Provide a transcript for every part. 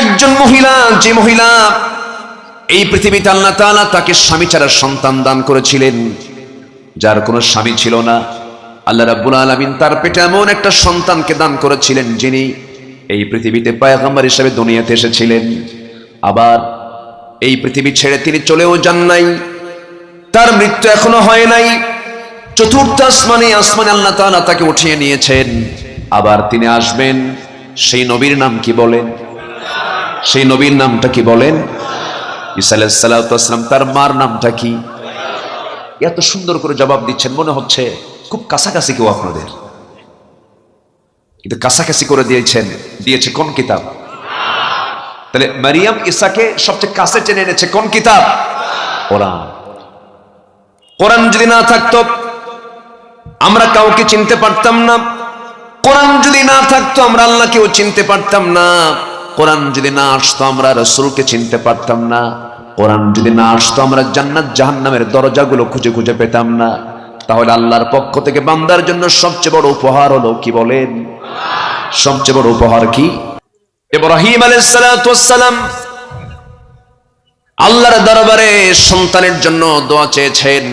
একজন মহিলা, যে মহিলা এই পৃথিবীতে আল্লাহ তাআলা তাকে স্বামী ছাড়া সন্তান দান করেছিলেন, যার কোনো স্বামী ছিল না। আল্লাহ রাব্বুল আলামিন তার পেটে এমন একটা সন্তানকে দান করেছিলেন, যিনি এই পৃথিবীতে পায়গাম্বার হিসেবে দুনিয়াতে এসেছিলেন। আবার এই পৃথিবী ছেড়ে তিনি চলেও যান নাই। তার মৃত্যু এখনও হয় নাই। চতুর্থ আসমানে আসমানে আল্লাহ তাআলা তাকে উঠিয়ে নিয়েছেন। আবার তিনি আসবেন, সেই নবীর নাম কি বলেন? সেই নবীর নামটা কি বলেন? ওয়াসসালাম তার মার নামটা কি? এত সুন্দর করে জবাব দিচ্ছেন, মনে হচ্ছে খুব কাছাকাছি কেউ আপনাদের। কিন্তু কাছাকাছি করে দিয়েছেন, দিয়েছে কোন কিতাব? তাহলে মারিয়াম ইসাকে সবচেয়ে কাছে টেনে এনেছে কোন কিতাব? কোরআন। কোরআন যদি না থাকতো, আমরা কাউকে চিনতে পারতাম না। কোরআন যদি না থাকতো, আমরা আল্লাহকেও চিনতে পারতাম না। কোরআন যদি না আসতো আমরা রসুলকে চিনতে পারতাম না। কোরআন যদি না আসতো আমরা জান্নাত জাহান্নামের দরজাগুলো খুঁজে খুঁজে পেতাম না। তাহলে আল্লাহর পক্ষ থেকে বান্দার জন্য সবচেয়ে বড় উপহার হলো কি বলেন? সবচেয়ে বড় উপহার কি? ইব্রাহিম আলাইহিস সালাতু আল্লাহর দরবারে সন্তানের জন্য দোয়া চেয়েছেন।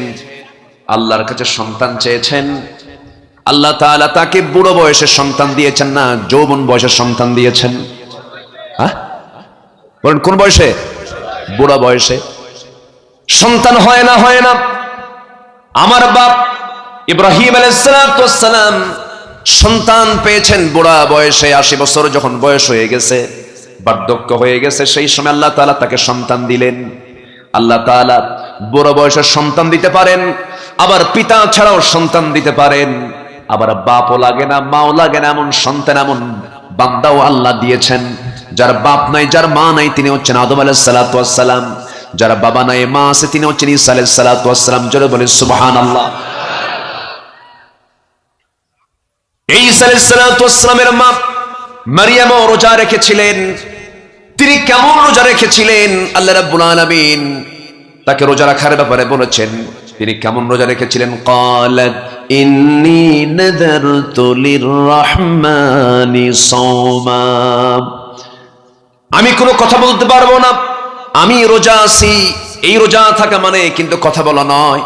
আল্লাহর কাছে সন্তান চেয়েছেন। আল্লাহ তাকে বুড়ো বয়সে সন্তান দিয়েছেন না, যৌবন বয়সে সন্তান দিয়েছেন। বলেন, কোন বয়সে? বুড়া বয়সে। সন্তান হয় না হয় না। আমার বাপ ইব্রাহিম আলাইসালাম সন্তান পেয়েছেন বুড়া বয়সে, আশি বছর যখন বয়স হয়ে গেছে, বার্ধক্য হয়ে গেছে, সেই সময় আল্লাহ তাআলা তাকে সন্তান দিলেন। আল্লাহ তাআলা বুড়ো বয়সের সন্তান দিতে পারেন, আবার পিতা ছাড়াও সন্তান দিতে পারেন। আবার বাপও লাগে না, মাও লাগে না, এমন সন্তান, এমন বান্দাও আল্লাহ দিয়েছেন। যার বাপ নাই, যার মা নাই, তিনি হচ্ছেন আদম আলাহ সালাতাম যারা বাবা নাই, মা আছে, তিনি হচ্ছেন ইসা আলাহ সালাতাম জোরে বলে সুবাহান আল্লাহ এই ইসা রেখেছিলেন। তিনি কেমন রোজা রেখেছিলেন? আল্লাহ রাব্বুল আলামিন তাকে রোজা রাখার ব্যাপারে বলেছেন। তিনি কেমন রোজা রেখেছিলেন? কালাত, ইন্নী নাযারতু লির রাহমানি আমি কোনো কথা বলতে পারব না। আমি রোজা আছি। এই রোজা থাকা মানে কিন্তু কথা বলা নয়।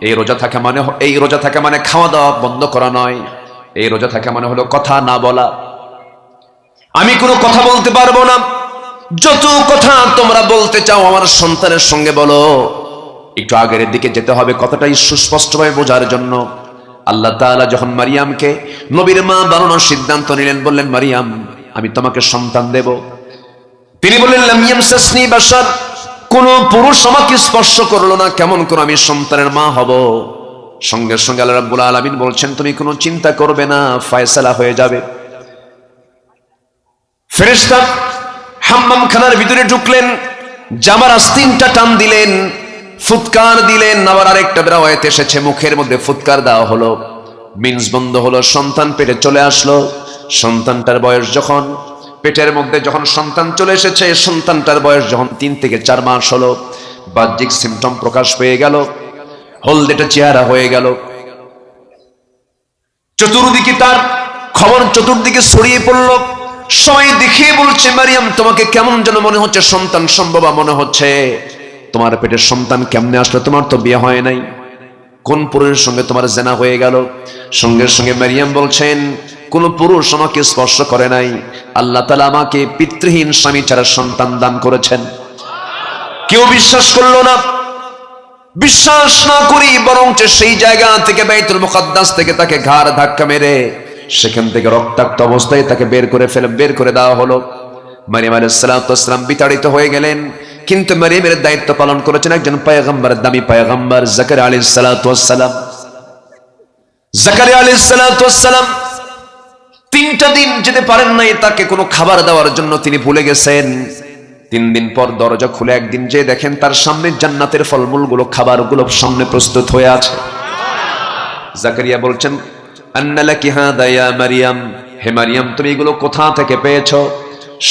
এই রোজা থাকা মানে এই রোজা থাকা মানে খাওয়া দাওয়া বন্ধ করা নয়। এই রোজা থাকা মানে হলো কথা না বলা। আমি কোনো কথা বলতে পারব না। যত কথা তোমরা বলতে চাও আমার সন্তানের সঙ্গে বলো। একটু আগের দিকে যেতে হবে কথাটাই সুস্পষ্টভাবে বোঝার জন্য। আল্লাহ তাআলা যখন মারিয়ামকে নবীর মা বানানোর সিদ্ধান্ত নিলেন, বললেন, মারিয়াম, আমি তোমাকে সন্তান দেব। তিনি বললেন কোন পুরুষ আমাকে স্পর্শ করল না, কেমন করে আমি সন্তানের মা হব? সঙ্গে সঙ্গে আল্লাহ রাব্বুল আলামিন বলছেন, তুমি কোনো চিন্তা করবে না, ফয়সালা হয়ে যাবে। ফেরেশতা হাম্মাম খানার ভিতরে ঢুকলেন, জামার আস্তিনটা টান দিলেন, ফুৎকার দিলেন, আবার আরেকটা বেরাওয়াত এসেছে, মুখের মধ্যে ফুৎকার দেওয়া হলো। মিন্স বন্ধ হলো, সন্তান পেটে চলে আসলো। সন্তানটার বয়স যখন পেটের মধ্যে যখন সন্তান চলে এসেছে, সন্তানটার বয়স যখন তিন থেকে চার মাস হলো, বাহ্যিক সিমটম প্রকাশ পেয়ে গেল, হলদেটা চেহারা হয়ে গেল। চতুর্দিকে তার খবর চতুর্দিকে ছড়িয়ে পড়ল। সবাই দেখিয়ে বলছে, মারিয়াম, তোমাকে কেমন যেন মনে হচ্ছে? সন্তান সম্ভবা মনে হচ্ছে। তোমার পেটের সন্তান কেমনে আসলো? তোমার তো বিয়ে হয় নাই। কোন পুরুষের সঙ্গে তোমার জেনা হয়ে গেল? সঙ্গে সঙ্গে মারিয়াম বলছেন কোন পুরুষ আমাকে স্পর্শ করে নাই। আল্লাহ তালা আমাকে পিতৃহীন স্বামী ছাড়া সন্তান দান করেছেন। কেউ বিশ্বাস করল না। বিশ্বাস না করি বরং সেই জায়গা থেকে বাইতুল মুকদ্দাস থেকে তাকে ঘাড় ধাক্কা মেরে সেখান থেকে রক্তাক্ত অবস্থায় তাকে বের করে ফেলে, বের করে দেওয়া হলো। মারিয়াম আলাইসালাম বিতাড়িত হয়ে গেলেন। কিন্তু মারিয়ামের দায়িত্ব পালন করেছেন একজন পায়গম্বর, দামি পায়গম্বর জাকার আলী সালাম। জাকারি আলী সালাম তিনটা দিন যেতে পারেন নাই, তাকে কোনো খাবার দেওয়ার জন্য তিনি ভুলে গেছেন। তিন দিন পর দরজা খুলে একদিন যে দেখেন তার সামনে জান্নাতের ফলমূলগুলো, খাবারগুলো সামনে প্রস্তুত হয়ে আছে। জাকারিয়া বলছেন আন্নালা কি হাদা ইয়া মারিয়াম। হে মারিয়াম, তুমি এগুলো কোথা থেকে পেয়েছ?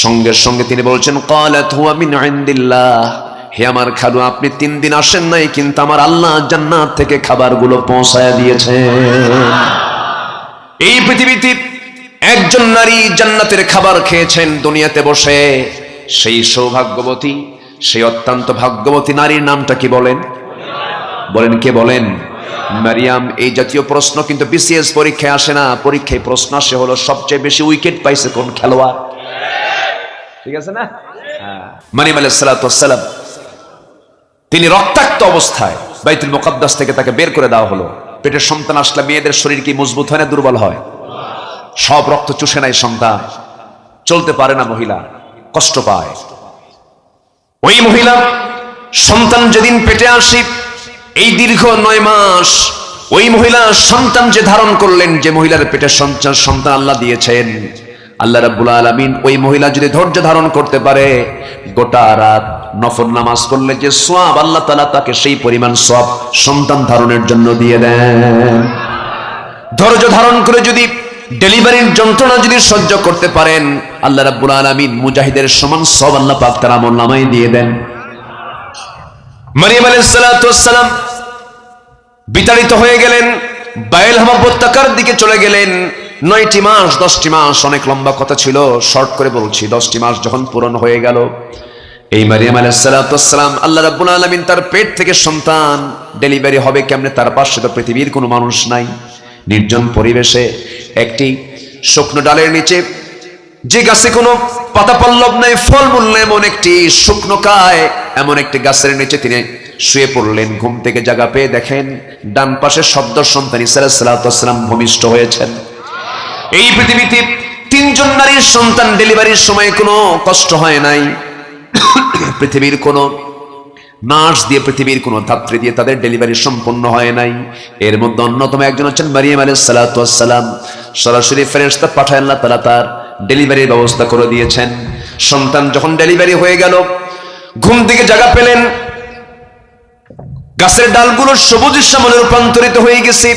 সঙ্গে সঙ্গে তিনি বলছেন ক্বালাত হুয়া মিন ইনদিল্লাহ। হে আমার খালু, আপনি তিন দিন আসেন নাই, কিন্তু আমার আল্লাহ জান্নাত থেকে খাবারগুলো পৌঁছায় দিয়েছে এই পৃথিবীতে একজন নারী জান্নাতের খাবার খেয়েছেন দুনিয়াতে বসে। সেই সৌভাগ্যবতী, সেই অত্যন্ত ভাগ্যবতী নারীর নামটা কি বলেন? বলেন, কে বলেন? মারিয়াম, এই জাতীয় প্রশ্ন কিন্তু বিসিএস পরীক্ষায় আসে না। পরীক্ষায় প্রশ্ন আসে হলো, সবচেয়ে বেশি উইকেট পাইছে কোন খেলোয়াড়? ঠিক আছে না? মারিয়াম আলাইহিস সালাম, তিনি রক্তাক্ত অবস্থায় বাইতুল মুকদ্দাস থেকে তাকে বের করে দেওয়া হলো। পেটের সন্তান আসলে মেয়েদের শরীর কি মজবুত হয় না দুর্বল হয়? সব রক্ত চুষে নাই সন্তান। চলতে পারে না মহিলা, কষ্ট পায়। ওই মহিলা সন্তান যেদিন পেটে আসি, এই দীর্ঘ নয় মাস ওই মহিলা সন্তান যে ধারণ করলেন, যে মহিলার পেটে সন্তান সন্তান আল্লাহ দিয়েছেন। আল্লাহ রাব্বুল আলামিন ওই মহিলা যদি ধৈর্য ধারণ করতে পারে, গোটা রাত নফর নামাজ পড়লে যে সোয়াব আল্লাহ তাআলা তাকে সেই পরিমাণ সব সন্তান ধারণের জন্য দিয়ে দেন। ধৈর্য ধারণ করে যদি ডেলিভারির যন্ত্রণা যদি সহ্য করতে পারেন, আল্লাহ রাব্বুল আলামিন মুজাহিদের সমান সব আল্লাহ পাক তার আমল নামায় দিয়ে দেন। মারিয়াম আলাইহিস সালাতু ওয়াসসালাম বিতাড়িত হয়ে গেলেন বাইল হামা উপত্যকার দিকে চলে গেলেন। নয়টি মাস, দশটি মাস অনেক লম্বা কথা ছিল, শর্ট করে বলছি, দশটি মাস যখন পূরণ হয়ে গেল, এই মারিয়াম আলাইসালাম আল্লাহ রাব্বুল আলামিন তার পেট থেকে সন্তান ডেলিভারি হবে কেমনে, তার পাশে তো পৃথিবীর কোনো মানুষ নাই। নির্জন পরিবেশে একটি শুকনো ডালের নিচে যে গাছে কোনো পাতা পল্লব নাই, ফলমূল নেই, এমন একটি শুকনো কায়, এমন একটি গাছের নিচে তিনি শুয়ে পড়লেন। ঘুম থেকে জাগা পেয়ে দেখেন ডান পাশে শব্দ সন্তান ইসালাম ভূমিষ্ঠ হয়েছেন। এই পৃথিবীতে তিনজন নারীর সন্তান ডেলিভারির সময় কোনো কষ্ট হয় নাই। পৃথিবীর কোনো নার্স দিয়ে পৃথিবীর কোনো ধাত্রী দিয়ে তাদের ডেলিভারি সম্পন্ন হয় নাই। এর মধ্যে অন্যতম একজন হচ্ছেন মারিয়াম আলী সালাতাম সরাসরি ফেরেস্তা পাঠায় আল্লাহ তালা তার ডেলিভারির ব্যবস্থা করে দিয়েছেন। সন্তান যখন ডেলিভারি হয়ে গেল, ঘুম থেকে জায়গা পেলেন। গাছের ডালগুলো সবুজ শ্যামলে রূপান্তরিত হয়ে গেছে।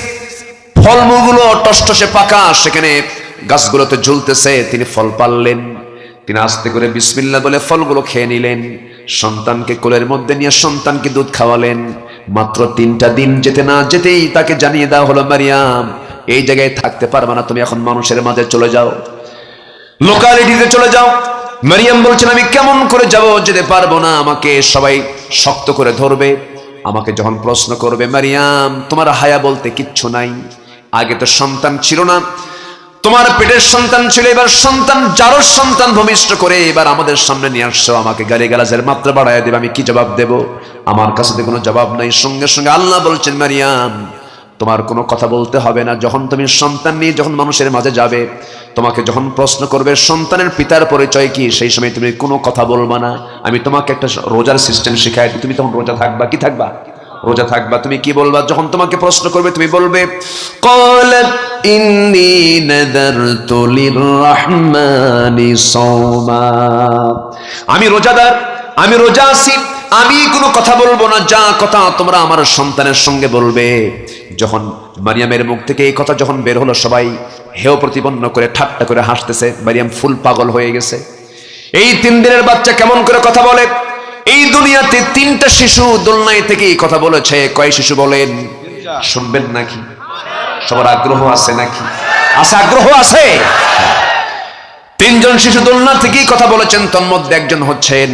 ফলমূলগুলো টসটসে পাকা, সেখানে গাছগুলোতে ঝুলতেছে, তিনি ফল পারলেন তিনি আস্তে করে বিসমিল্লা বলে ফলগুলো খেয়ে নিলেন। সন্তানকে কোলের মধ্যে নিয়ে সন্তানকে দুধ খাওয়ালেন। মাত্র তিনটা দিন যেতে না যেতেই তাকে জানিয়ে দেওয়া হলো, মারিয়াম, এই জায়গায় থাকতে পারবে না, তুমি এখন মানুষের মাঝে চলে যাও। লোকালিটিতে চলে যাও। মারিয়াম বলছেন, আমি কেমন করে যাব যেতে পারব না? আমাকে সবাই শক্ত করে ধরবে, আমাকে যখন প্রশ্ন করবে, মারিয়াম, তোমার হায়া বলতে কিচ্ছু নাই। আগে তো সন্তান ছিল না তোমার পেটের সন্তান ছিল, এবার সন্তান যারও সন্তান ভূমিষ্ঠ করে এবার আমাদের সামনে নিয়ে আসছো, আমাকে গালি গালাজের মাত্রা বাড়ায় দেবে, আমি কি জবাব দেব? আমার কাছে তো কোনো জবাব নাই, সঙ্গে সঙ্গে আল্লাহ বলছেন, মারিয়াম, তোমার কোনো কথা বলতে হবে না, যখন তুমি সন্তান নিয়ে যখন মানুষের মাঝে যাবে, তোমাকে যখন প্রশ্ন করবে, সন্তানের পিতার পরিচয় কি, সেই সময় তুমি কোনো কথা বলবা না, আমি তোমাকে একটা রোজার সিস্টেম শিখাই তুমি তখন রোজা থাকবা, কি থাকবা? রোজা থাকবা, তুমি কি বলবা? যখন তোমাকে প্রশ্ন করবে, তুমি বলবে আমি রোজাদার, আমি রোজা আছি, আমি কোনো কথা বলব না, যা কথা তোমরা আমার সন্তানের সঙ্গে বলবে। যখন মারিয়ামের মুখ থেকে এই কথা যখন বের হলো, সবাই হেও প্রতিপন্ন করে, ঠাট্টা করে হাসতেছে, মারিয়াম ফুল পাগল হয়ে গেছে। এই তিন দিনের বাচ্চা কেমন করে কথা বলে? এই দুনিয়াতে তিনটা শিশু দোলনায় থেকে কথা বলেছে। কয় শিশু বলেন? শুনবেন নাকি? সবার আগ্রহ আছে নাকি? আছে আগ্রহ আছে? তিনজন শিশু দোলনা থেকেই কথা বলেছেন তন্মধ্যে একজন হচ্ছেন।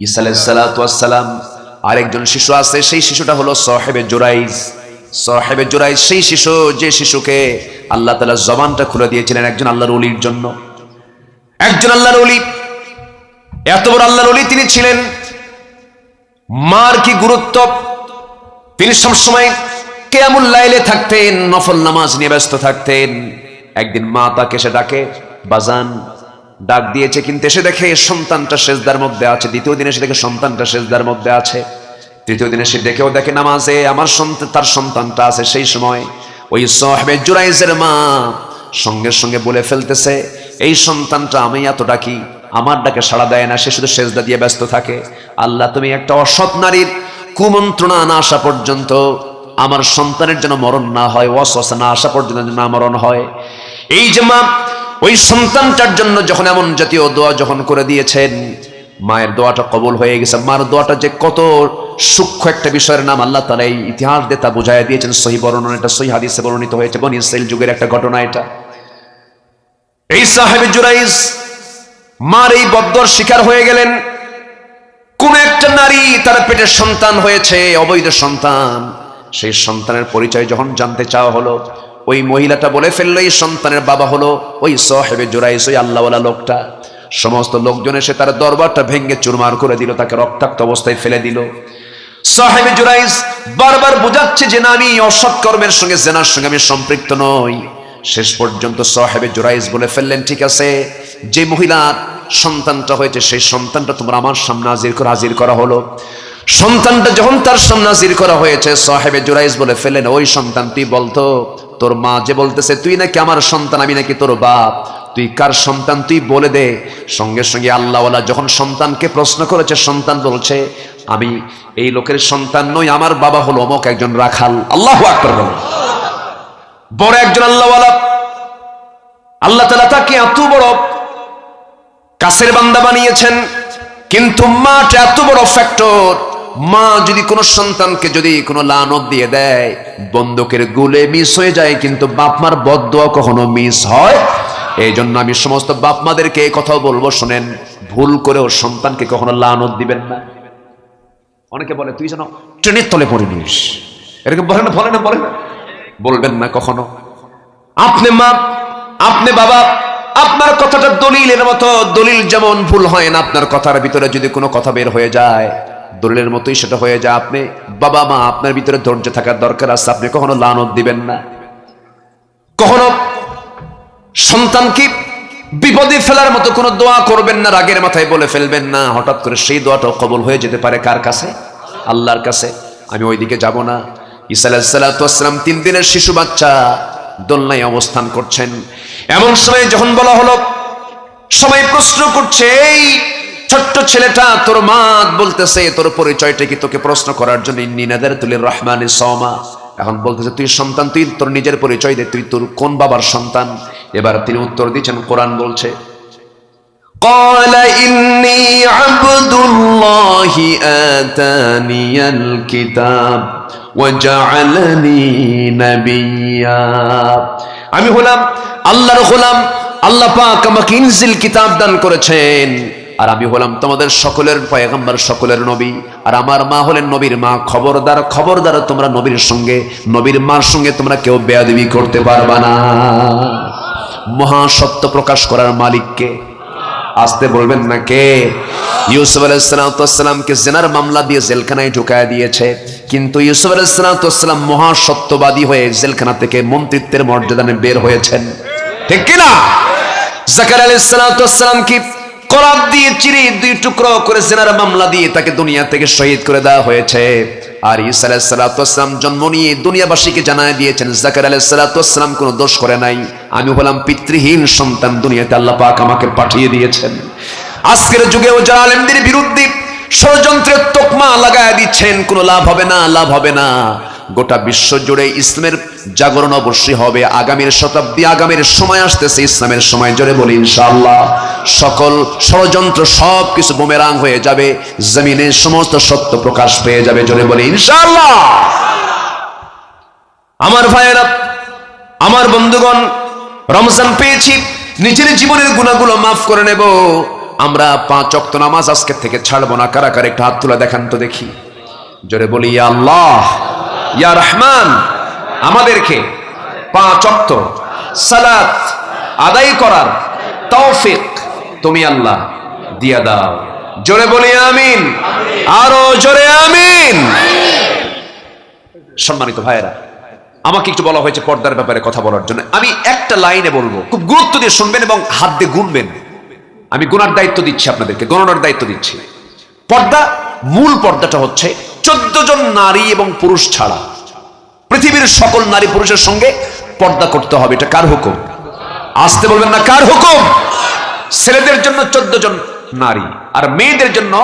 ঈসা আলাইসালাম আরেকজন শিশু আছে সেই শিশুটা হলো সাহেবে জোরাইজ সাহেবে জোরাইজ সেই শিশু যে শিশুকে আল্লাহ তালা জবানটা খুলে দিয়েছিলেন একজন আল্লাহর অলির জন্য। একজন আল্লাহর অলি এত বড় আল্লাহর অলি তিনি ছিলেন। মার কি গুরুত্ব? তিনি সবসময় কেয়ামুল লাইলে থাকতেন, নফল নামাজ নিয়ে ব্যস্ত থাকতেন। একদিন মা তাকে সে ডাকে, বাজান, ডাক দিয়েছে কিন্তু এসে দেখে সন্তানটা শেষদার মধ্যে আছে। দ্বিতীয় দিনে এসে দেখে সন্তানটা সেজদার মধ্যে আছে। তৃতীয় দিনে সে দেখেও দেখে নামাজে আমার সন্তান, তার সন্তানটা আছে সেই সময়। ওই সাহেবে জুরাইজের মা সঙ্গে সঙ্গে বলে ফেলতেছে, এই সন্তানটা আমি এত ডাকি আমার ডাকে সাড়া দেয় না, সে শুধু সেজদা দিয়ে ব্যস্ত থাকে। আল্লাহ, তুমি একটা অসৎ নারীর কুমন্ত্রণা না আসা পর্যন্ত আমার সন্তানের যেন মরণ না হয় অসস না আসা পর্যন্ত যেন না মরণ হয়। এই যে মা, ওই সন্তানটার জন্য যখন এমন জাতীয় দোয়া যখন করে দিয়েছেন, মায়ের দোয়াটা কবল হয়ে গেছে। মার দোয়াটা যে কত সূক্ষ্ম একটা বিষয়ের নাম আল্লাহ তালা এই ইতিহাস দিয়ে তা বুঝাই দিয়েছেন। সহি বর্ণনা, এটা সহি হাদিসে বর্ণিত হয়েছে। বনি ইসরাইল যুগের একটা ঘটনা এটা। এই সাহেব জুরাইজ মার এই বদ্দর শিকার হয়ে গেলেন। কোন একটা নারী তার পেটের সন্তান হয়েছে, অবৈধ সন্তান। সেই সন্তানের পরিচয় যখন জানতে চাওয়া হলো, ওই মহিলাটা বলে ফেলল, এই সন্তানের বাবা হলো ওই সাহেবে জোরাইস ওই আল্লাহওয়ালা লোকটা। সমস্ত লোকজন এসে তার দরবারটা ভেঙে চুরমার করে দিল, তাকে রক্তাক্ত অবস্থায় ফেলে দিল। সাহেবে জুরাইস বারবার বোঝাচ্ছে যে না, আমি অসৎ কর্মের সঙ্গে, জেনার সঙ্গে আমি সম্পৃক্ত নই। শেষ পর্যন্ত সাহেবে জুরাইস বলে ফেললেন, ঠিক আছে, যে মহিলার সন্তানটা হয়েছে, সেই সন্তানটা তোমরা আমার সামনে হাজির করে, হাজির করা হলো। সন্তানটা যখন তার সামনে হাজির করা হয়েছে, সাহেবে জুরাইস বলে ফেললেন, ওই সন্তান তুই বলতো, তোর মা যে বলতেছে, তুই নাকি আমার সন্তান, আমি নাকি তোর বাপ। তুই কার সন্তান, তুই বলে দে। সঙ্গে সঙ্গে আল্লাহওয়ালা যখন সন্তানকে প্রশ্ন করেছে, সন্তান বলছে, আমি এই লোকের সন্তান নই, আমার বাবা হলো অমক একজন রাখাল। আল্লাহ আকবর। বড় একজন আল্লাহওয়ালা। আল্লাহ তালা তাকে এত বড় কাছের বান্দা বানিয়েছেন, কিন্তু মাটা এত বড় ফ্যাক্টর মা যদি কোনো সন্তানকে যদি কোনো লানত দিয়ে দেয়, বন্দুকের গুলে মিস হয়ে যায়, কিন্তু বাপ মার বদুয়া কখনো মিস হয়? এই জন্য আমি সমস্ত বাপমাদেরকে এই কথাও বলব, শোনেন, ভুল করেও সন্তানকে কখনো লানত দিবেন না। অনেকে বলে, তুই যেন ট্রেনের তলে পড়ে নিস। এরকম বলে না বলে না বলে না। বলবেন না কখনো। আপনি মা, আপনি বাবা, আপনার কথাটা দলিলের মতো, দলিল যেমন ভুল হয় না, আপনার কথার ভিতরে যদি কোনো কথা বের হয়ে যায়, দলিলের মতোই সেটা হয়ে যায়। আপনি বাবা, মা, আপনার ভিতরে ধৈর্য থাকার দরকার আছে, আপনি কখনো লানত দিবেন না। কখনো সন্তানকে বিপদে ফেলার মতো কোনো দোয়া করবেন না, রাগের মাথায় বলে ফেলবেন না। হঠাৎ করে সেই দোয়াটাও কবল হয়ে যেতে পারে কার কাছে? আল্লাহর কাছে। আমি ওইদিকে যাব না। ঈসা আলাইসালাম তিন দিনের শিশু বাচ্চা দোলনায় অবস্থান করছেন এমন সময় যখন বলা হলো সবাই প্রশ্ন করছে এই ছোট্ট ছেলেটা তোর মা বলতেছে তোর পরিচয়টা কি তোকে প্রশ্ন করার জন্য নিনাদের তুলির রহমান সৌমা এখন বলতেছে তুই সন্তান তুই তোর নিজের পরিচয় দে তুই তোর কোন বাবার সন্তান এবার তিনি উত্তর দিচ্ছেন কোরআন বলছে قال إني عبد الله آتاني الكتاب وجعلني نبيا আমি হলাম আল্লাহর হলাম আল্লাহ পাক আমাকে ইনজিল কিতাব দান করেছেন। আর আমি হলাম তোমাদের সকলের পয়গম্বর, সকলের নবী। আর আমার মা হলেন নবীর মা, খবরদার খবরদার তোমরা নবীর সঙ্গে, নবীর মার সঙ্গে তোমরা কেউ বেয়াদবি করতে পারবা না। মহা সত্য প্রকাশ করার মালিককে আসতে বলবেন না কে? ইউসুফ আলাইসালামকে জেনার মামলা দিয়ে জেলখানায় ঢুকায় দিয়েছে। কিন্তু ইউসুফ আলাইসালাম মহা সত্যবাদী হয়ে জেলখানা থেকে মন্ত্রিত্বের মর্যাদানে বের হয়েছেন। ঠিক কিনা? জাকার আলাইসালাম কি দিয়ে চিরি দুই টুকরো করে জেনার মামলা দিয়ে তাকে দুনিয়া থেকে শহীদ করে দেওয়া হয়েছে। আর ইসা জন্ম নিয়ে দুনিয়াবাসীকে জানায় দিয়েছেন কোনো দোষ করে নাই। আমি হলাম পিতৃহীন সন্তান, দুনিয়াতে আল্লাহ আমাকে পাঠিয়ে দিয়েছেন। আজকের যুগেও যারা আলেমদের বিরুদ্ধে ষড়যন্ত্রের তোকমা লাগায় দিচ্ছেন, কোনো লাভ হবে না, লাভ হবে না। গোটা বিশ্ব জুড়ে ইসলামের জাগরণ অবশ্যই হবে। আগামীর শতাব্দী, আগামীর সময় আসতেছে, ইসলামের সময় জোরে বলি ইনশাআল্লাহ। সকল ষড়যন্ত্র সব কিছু বুমেরাং হয়ে যাবে, জমিনের সমস্ত সত্য প্রকাশ পেয়ে যাবে, জোরে বলি ইনশাআল্লাহ। আমার ভাইয়েরা, আমার বন্ধুগণ, রমজান পেয়েছি, নিজের জীবনের গুণাগুলো মাফ করে নেব। আমরা পাঁচ অক্ত নামাজ আজকে থেকে ছাড়বো না। কারা একটু হাত তুলে দেখান তো দেখি। জোরে বলি, ইয়া আল্লাহ, ইয়া রহমান, আমাদেরকে পাঁচ অক্ত সালাত আদায় করার তৌফিক তুমি আল্লাহ দিয়া দাও। জোরে বলি, আমিন। আরও জোরে, আমিন। সম্মানিত ভাইয়েরা, আমাকে একটু বলা হয়েছে পর্দার ব্যাপারে কথা বলার জন্য। আমি একটা লাইনে বলব, খুব গুরুত্ব দিয়ে শুনবেন এবং হাত দিয়ে গুনবেন। আমি গুনার দায়িত্ব দিচ্ছি আপনাদেরকে, গণনার দায়িত্ব দিচ্ছি। পর্দা, মূল পর্দাটা হচ্ছে চোদ্দ জন নারী এবং পুরুষ ছাড়া। পৃথিবীর সকল নারী পুরুষের সঙ্গে পর্দা করতে হবে, এটা কার হুকুম? আসতে বলবেন না, কার হুকুম? ছেলেদের জন্য চোদ্দ জন নারী, আর মেয়েদের জন্য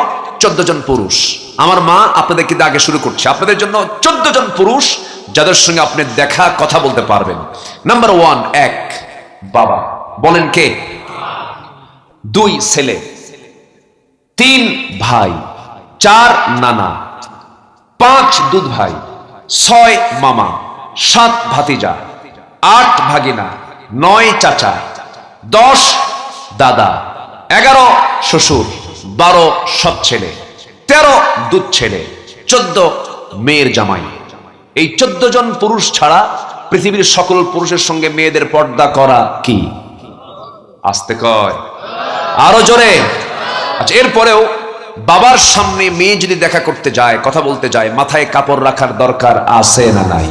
চোদ্দ জন পুরুষ। আমার মা আপনাদের কিন্তু আগে শুরু করছে, আপনাদের জন্য চোদ্দ জন পুরুষ যাদের সঙ্গে আপনি দেখা, কথা বলতে পারবেন। নাম্বার ওয়ান এক, বাবা। বলেন কে? দুই ছেলে, তিন ভাই, চার নানা, পাঁচ দুধ ভাই ছয় মামা, সাত ভাতিজা, আট ভাগিনা, নয় চাচা, দশ দাদা, এগারো শ্বশুর, বারো সব ছেলে, তেরো দুধ ছেলে, চোদ্দ মেয়ের জামাই। এই চোদ্দ জন পুরুষ ছাড়া পৃথিবীর সকল পুরুষের সঙ্গে মেয়েদের পর্দা করা কি? আসতে কয়। আরও জোরে। আচ্ছা এরপরেও বাবার সামনে মেয়ে যদি দেখা করতে যায়, কথা বলতে যায়, মাথায় কাপড় রাখার দরকার আছে না নাই?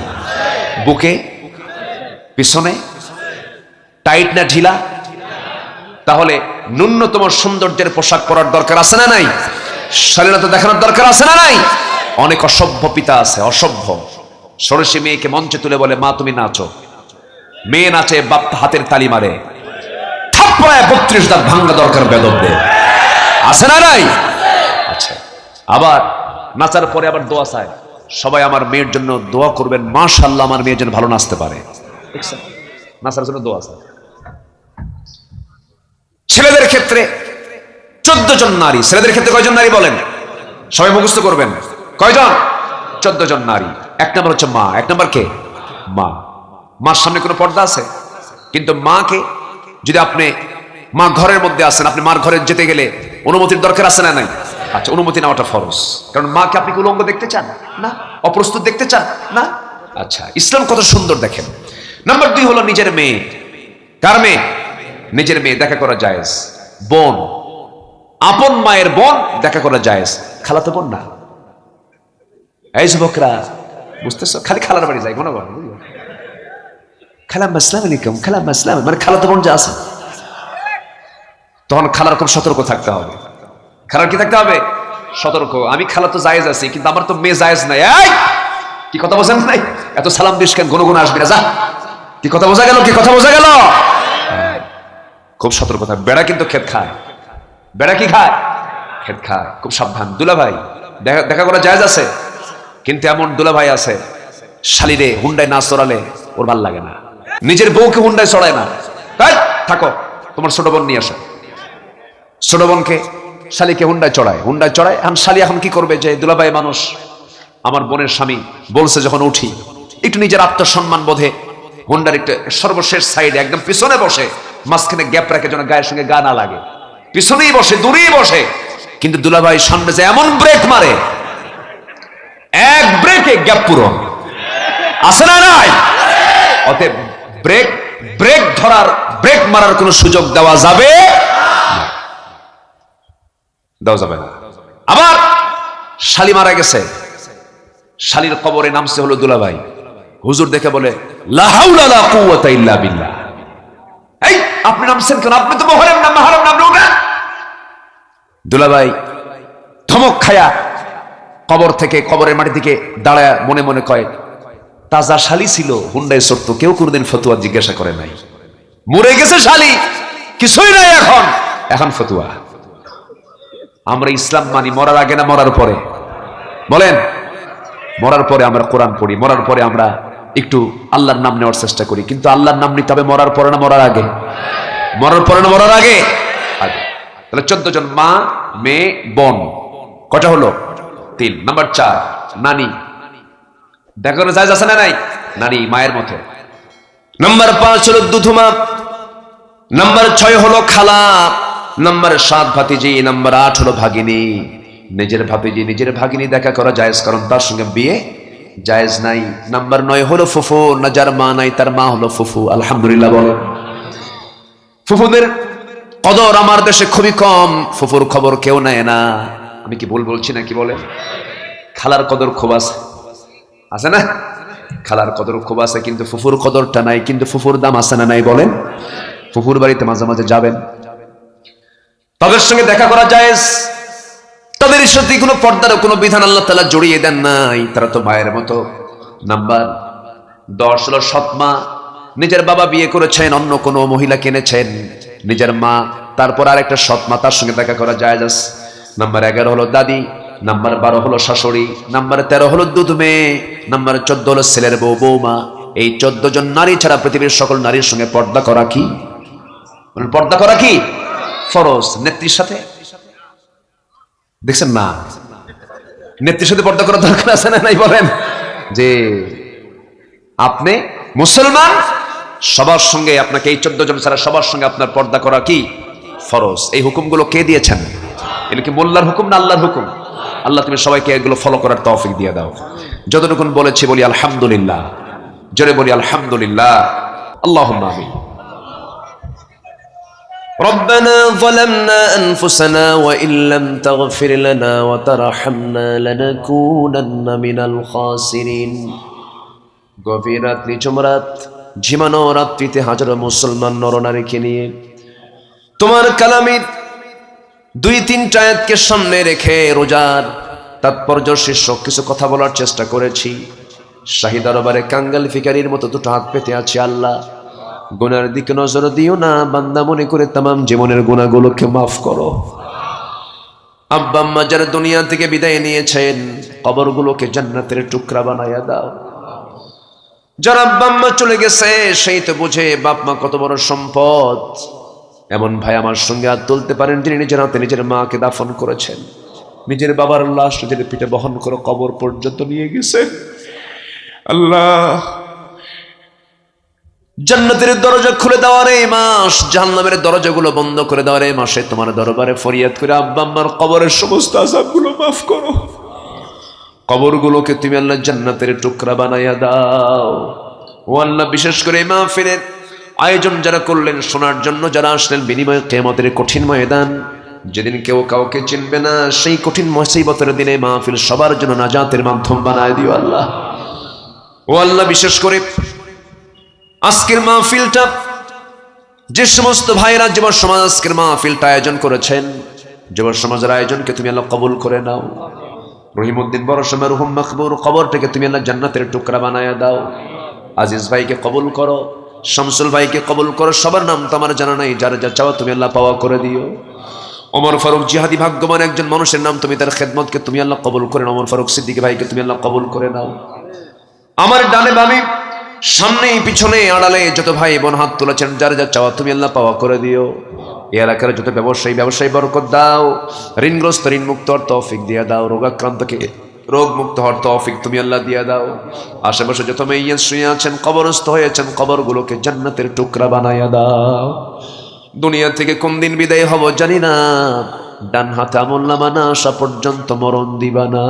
বুকে? পিছনে? টাইট না ঢিলা? তাহলে ন্যূনতম সৌন্দর্যের পোশাক পরার দরকার আছে না নাই? শালীনতা দেখানোর দরকার আছে না নাই? অনেক অসভ্য পিতা আছে, অসভ্য। সরসী মেয়েকে মঞ্চে তুলে বলে, মা, তুমি নাচো। মেয়ে নাচে, বাপ হাতের তালি মারে। থাপ্পড়ায় বত্রিশ দাঁত ভাঙ্গা দরকার বেদবদের আছে না নাই? আচ্ছা আবার নাচার পরে আবার দোয়া চায়। সবাই আমার মেয়ের জন্য দোয়া করবেন মাশাল্লাহ আমার মেয়ের জন্য ভালো নাচতে পারে। নাচার জন্য দোয়া চায়। ছেলেদের ক্ষেত্রে চোদ্দ জন নারী, ছেলেদের ক্ষেত্রে কয়জন নারী বলেন? সবাই মুখস্থ করবেন। কয়জন? চোদ্দ জন নারী। এক নম্বর হচ্ছে মা, এক নম্বর কে? মা। মার সামনে কোনো পর্দা আছে? কিন্তু মাকে যদি আপনি মা ঘরের মধ্যে আসেন, আপনি মার ঘরে যেতে গেলে অনুমতির দরকার আছে না নাই? আচ্ছা অনুমতি নেওয়াটা ফরজ। কারণ মাকে আপনি উলঙ্গ দেখতে চান? না? অপ্রস্তুত দেখতে চান? না? আচ্ছা ইসলাম কত সুন্দর দেখেন। নাম্বার দুই হলো নিজের মেয়ে। কার মেয়ে? নিজের মেয়ে, দেখা করা জায়েজ। বোন। আপন মায়ের বোন, দেখা করা জায়েজ। খালাতো বোন না। এই যুবকরা, বুঝতেছ? খালি খালার বাড়ি যাই কোনো খালাম আসসালাম আলাইকুম খালাম আসসালাম মানে খালাতো বোন যা আছে। তখন খালার খুব সতর্ক থাকতে হবে। খালার কি থাকতে হবে? সতর্ক। আমি খালা তো জায়েজ আছি, কিন্তু আমার তো মেয়ে জায়েজ নাই। কি কথা বোঝেন নাই এত সালাম দিস কেন? গুনো গুনো আসবি না, যা। কি কথা বোঝা গেল? কি কথা বোঝা গেল? খুব সতর্ক থাকবে বেড়া কিন্তু ক্ষেত খায়। বেড়া কি খায়? ক্ষেত খায়। খুব সাবধান। দুলা ভাই, দেখা দেখা করা জায়েজ আছে? কিন্তু এমন দুলা ভাই আছে, শালিরে, হুন্ডায় না চড়ালে ওর ভালো লাগে না। নিজের বউকে হুন্ডায় চড়ায় না। তাই থাকো, তোমার ছোট বোন নিয়ে আসো। ছোট বোনকে শালিকে হুন্ডায় চড়ায় হুন্ডায় চড়ায়। এখন শালি এখন কি করবে যে দুলাভাই মানুষ? আমার বোনের স্বামী বলছে যখন উঠি, একটু নিজের আত্মসম্মান বোধে হুন্ডার একটু সর্বশেষ সাইডে একদম পিছনে বসে, মাঝখানে গ্যাপ রাখে যেন গায়ের সঙ্গে গা না লাগে। পিছনেই বসে, দূরেই বসে। কিন্তু দুলাভাই সামনে যে এমন ব্রেক মারে, এক ব্রেকে গ্যাপ পুরো আসে না নাই? অতএব ব্রেক ব্রেক ধরার, ব্রেক মারার কোনো সুযোগ দেওয়া যাবে দেওয়া যাবে না। আবার শালি মারা গেছে। শালির কবরে নামছে হলো দুলাভাই। হুজুর দেখে বলে আপনি নামছেন কেন? আপনি তো মহরম নাম মাহরম নাম দুলাভাই ধমক খায়া কবর থেকে কবরের মাটি থেকে দাঁড়ায় মনে মনে কয় তাজা শালি ছিল হুন্ডায় সত্য কেউ কোনোদিন ফতুয়া জিজ্ঞাসা করে নাই। মরে গেছে শালি, কিছুই নাই এখন। এখন ফতুয়া। আমরা ইসলাম মানি, মরার আগে না মরার পরে? বলেন। মরার পরে আমরা কোরআন পড়ি, মরার পরে আমরা একটু আল্লাহর নাম নেওয়ার চেষ্টা করি। কিন্তু আল্লাহর নাম নিতে হবে মরার পরে না মরার আগে? মরার পরে না মরার আগে? আগে। তাহলে চোদ্দ জন মা, মেয়ে, বোন। কটা হলো? তিন। নাম্বার চার, নানি। দেখা যায় আছে না নাই? নানি মায়ের মতো। নাম্বার পাঁচ হলো দুধুমা। নাম্বার ছয় হলো খালা। নাম্বার সাত ভাতিজি। নাম্বার আট হলো ভাগিনী। নিজের ভাতিজি, নিজের ভাগিনী দেখা করা জায়েজ, কারণ তার সঙ্গে বিয়ে জায়েজ নাই। নাম্বার নয় হলো ফুফু। না যার মা নাই, তার মা হলো ফুফু। আলহামদুলিল্লাহ বলো। ফুফুদের কদর আমার দেশে খুবই কম। ফুফুর খবর কেউ নেয় না। আমি কি ভুল বলছি না কি বলে? খালার কদর খুব আছে। আছে না? খালার কদর খুব আছে, কিন্তু ফুফুর কদরটা নাই, কিন্তু ফুফুর দাম আছে না নাই বলেন? ফুফুর বাড়িতে মাঝে মাঝে যাবেন। তাদের সঙ্গে দেখা করা যায় তাদের সাথে কোনো পর্দারও কোনো বিধান আল্লাহ তালা জড়িয়ে দেন নাই। তারা তো মায়ের মতো। নাম্বার দশ হলো সৎমা। নিজের বাবা বিয়ে করেছেন, অন্য কোনো মহিলা কিনেছেন। নিজের মা, তারপর আরেকটা সৎমা, তার সঙ্গে দেখা করা যায় নাম্বার এগারো হলো দাদি। নাম্বার বারো হলো শাশুড়ি, নাম্বার তেরো হলো দুধ মেয়ে নাম্বার চোদ্দ হলো ছেলের বউ বৌমা। এই চোদ্দ জন নারী ছাড়া পৃথিবীর সকল নারীর সঙ্গে পর্দা করা কি? পর্দা করা কি? ফরজ, নেত্রীর সাথে? দেখছেন না? নেত্রীর সাথে পর্দা করার দরকার আছে না নাই বলেন? যে আপনি মুসলমান, সবার সঙ্গে আপনাকে এই চোদ্দ জন ছাড়া সবার সঙ্গে আপনার পর্দা করা কি? ফরজ। এই হুকুমগুলো কে দিয়েছেন? এটা কি মোল্লার হুকুম না আল্লাহর হুকুম? আল্লাহ তুমি সবাইকে এগুলো ফলো করার তৌফিক দিয়ে দাও যতটুকুন বলেছি বলি আলহামদুলিল্লাহ জোরে বলি আলহামদুলিল্লাহ আল্লাহ আমিন ربنا ظلمنا أنفسنا وإن لم تغفر لنا وترحمنا لنكونن من الخاسرين গভীর রাত্রি চমরাত ঝিমানো রাত্রিতে হাজারো মুসলমান নরনারীকে নিয়ে তোমার কালামির দুই তিনটা আয়াতকে সামনে রেখে রোজার তাৎপর্য শীর্ষক কিছু কথা বলার চেষ্টা করেছি। শাহী দরবারে কাঙ্গাল ফিকারির মতো দুটো হাত পেতে আছে আল্লাহ। গুনার দিকে নজর দিও না, বান্দা মনে করে তামাম জীবনের গুণাগুলোকে মাফ করো। আব্বা আম্মা যারা দুনিয়া থেকে বিদায় নিয়েছেন, কবরগুলোকে জান্নাতের টুকরা বানাইয়া দাও। যারা আব্বা আম্মা চলে গেছে, সেই তো বুঝে বাপ মা কত বড় সম্পদ। এমন ভাই আমার সঙ্গে আর তুলতে পারেন যিনি নিজের হাতে নিজের মাকে দাফন করেছেন। নিজের বাবার লাশ নিজের পিঠে বহন করে কবর পর্যন্ত নিয়ে গেছে। আল্লাহ, জান্নাতের দরজা খুলে দেওয়ার এই মাস। জাহান্নামের দরজাগুলো বন্ধ করে দেওয়ার এই মাসে। তোমার দরবারে ফরিয়াদ করে আব্বা আম্মার কবরের সমস্ত আজাবগুলো মাফ করো। কবরগুলোকে তুমি আল্লাহ জান্নাতের টুকরা বানাইয়া দাও। ও আল্লাহ, বিশেষ করে এই মাহফিলের আয়োজন যারা করলেন, শোনার জন্য যারা আসলেন, বিনিময় কেমতের কঠিন ময়দান। যেদিন কেউ কাউকে চিনবে না, সেই কঠিন মসিবতের দিনে মাহফিল সবার জন্য নাজাতের মাধ্যম বানায় দিও আল্লাহ। ও আল্লাহ, বিশেষ করে আজকের মাহফিলটা, যে সমস্ত ভাইরা যুব সমাজ আজকের মাহফিলটা আয়োজন করেছেন যুব সমাজের আয়োজনকে তুমি আল্লাহ কবুল করে নাও। রহিমউদ্দিন বড় সময় রুহুম মকবুর কবরটাকে তুমি আল্লাহ জান্নাতের টুকরা বানায় দাও। আজিজ ভাইকে কবুল করো। শামসুল ভাইকে কবল করো, সবার নাম তো আমার জানা নাই, যারা যা চাওয়া তুমি আল্লাহ পাওয়া করে দিও। অমর ফারুক জিহাদি ভাগ্যবান একজন মানুষের নাম তুমি তার খেদমতকে তুমি আল্লাহ কবল করে নাও। ওমর ফারুক সিদ্দিক ভাইকে তুমি আল্লাহ কবুল করে নাও। আমার ডানে বামে সামনে পিছনে আড়ালে যত ভাই বোন হাত তুলেছেন, যার যা চাওয়া তুমি আল্লাহ পাওয়া করে দিও। এ এলাকার যত ব্যবসায়ী ব্যবসায়ী বরকত দাও, ঋণগ্রস্ত ঋণ মুক্ত হওয়ার তৌফিক দিয়ে দাও, রোগাক্রান্তকে রোগ মুক্ত হওয়ার তৌফিক তুমি আল্লাহ দিয়ে দাও। আশেপাশে যত মেয়ে শুয়ে আছেন, কবরস্থ হয়েছেন কবরগুলোকে জান্নাতের টুকরা বানাইয়া দাও। দুনিয়া থেকে কোন দিন বিদায় হব জানি না। ডান হাতে আমল নামা না আসা পর্যন্ত মরণ দিবা না।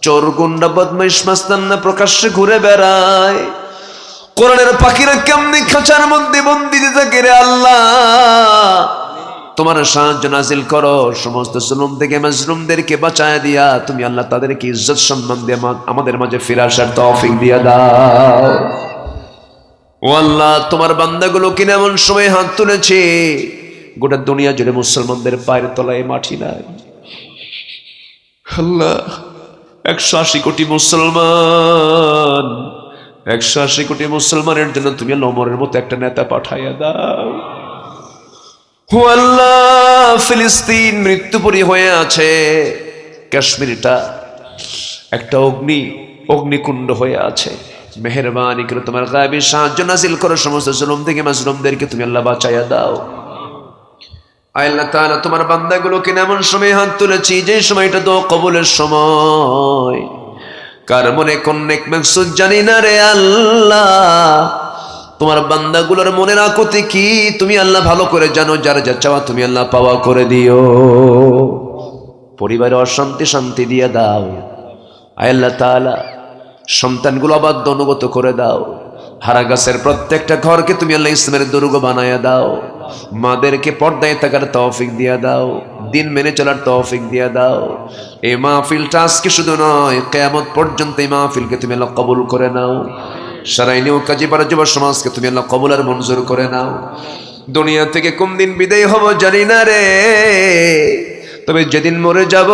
চোর, গুন্ডা, বদমাইশ মাস্তান্না প্রকাশ্যে ঘুরে বেড়ায়। কোরআনের পাখিরা কেমনি খাঁচার মধ্যে বন্দি দিতে থাকে রে আল্লাহ? তোমার সাহায্য নাজিল করো। সমস্ত জুলুম থেকে মাজলুমদেরকে বাঁচায় দিয়া তুমি আল্লাহ তাদেরকে ইজ্জত সম্মান দিয়ে আমাদের মাঝে ফিরে আসার তৌফিক দিয়া দাও। ও আল্লাহ, তোমার বান্দাগুলো কিনে এমন সময় হাত তুলেছে। গোটা দুনিয়া জুড়ে মুসলমানদের পায়ের তলায় মাটি নাই। আল্লাহ, একশো আশি কোটি মুসলমান, একশো আশি কোটি মুসলমানের জন্য তুমি লমরের মতো একটা নেতা পাঠাইয়া দাও। ফিলিস্তিন মৃত্যুপুরী হয়ে আছে। কাশ্মীরটা একটা অগ্নি, অগ্নিকুণ্ড হয়ে আছে। মেহরবানি করে তোমার গায়েবী সাহায্য নাজিল করো, সমস্ত জুলুম থেকে মাজলুমদেরকে তুমি আল্লাহ বাঁচাইয়া দাও। আল্লাহ তাআলা তোমার বান্দাগুলোকে এমন সময় হাত তুলেছি যে সময়টা তো কবুলের সময়। কার মনে কোন নেক জানি না রে আল্লাহ। তোমার বান্দাগুলোর মনের আকতি কি? তুমি আল্লাহ ভালো করে জানো, যার যা চাওয়া তুমি আল্লাহ পাওয়া করে দিও। পরিবারে অশান্তি শান্তি দিয়ে দাও। আল্লাহ তাআলা, সন্তানগুলো অবাধ্য অনুগত করে দাও। হারা গাছের প্রত্যেকটা ঘরকে তুমি আল্লাহ ইসলামের দুর্গ বানায়া দাও। মাদেরকে পর্দায় থাকার তৌফিক দিয়া দাও। দিন মেনে চলার তৌফিক দিয়া দাও। এই মাহফিলটা আজকে শুধু নয়, কেয়ামত পর্যন্ত এই মাহফিলকে তুমি কবুল করে নাও। সারাইনি ও কাজী পাড়া যুব সমাজকে তুমি আল্লাহ কবুল আর মঞ্জুর করে নাও। দুনিয়া থেকে কোন দিন বিদায় হব জানি না রে। তবে যেদিন মরে যাব,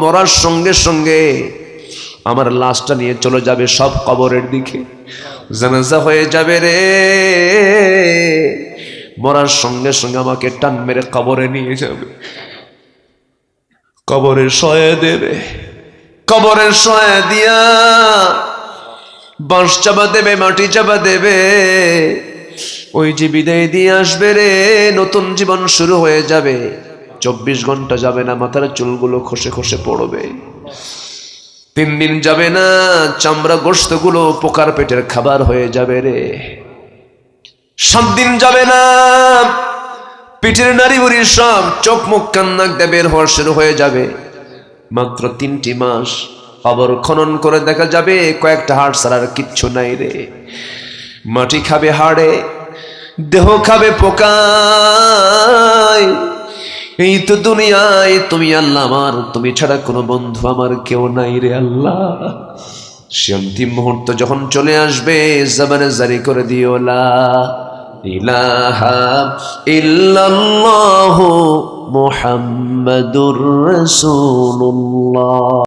মরার সঙ্গে সঙ্গে আমার লাশটা নিয়ে চলে যাবে সব কবরের দিকে। জানাজা হয়ে যাবে রে। মরার সঙ্গে সঙ্গে আমাকে টান মেরে কবরে নিয়ে যাবে। কবরের সয়ে দেবে। কবরের সয়ে দিয়া বাঁশ চাপা দেবে, মাটি চাপা দেবে। ওই যে বিদায় দিয়ে আসবে রে, নতুন জীবন শুরু হয়ে যাবে। চব্বিশ ঘণ্টা যাবে না, মাথার চুলগুলো খসে খসে পড়বে। তিন দিন যাবে না, চামড়া গোস্তগুলো পোকার পেটের খাবার হয়ে যাবে রে। সাত দিন যাবে না, পিঠের নারী বুড়ি সব চোখ মুখ কান্নাক দিয়ে বের হওয়া শুরু হয়ে যাবে। মাত্র তিনটি মাস কবর খনন করে দেখা যাবে, কয়েকটা হাড় ছাড়ার কিচ্ছু নাই রে। মাটি খাবে হাড়ে, দেহ খাবে পোকায়। এই তো দুনিয়ায় তুমি আল্লাহ আমার, তুমি ছাড়া কোনো বন্ধু আমার কেউ নাই রে আল্লাহ। সে অন্তিম মুহূর্ত যখন চলে আসবে, জবানে জারি করে দিও, লা ইলাহা ইল্লাল্লাহু মুহাম্মাদুর রাসূলুল্লাহ।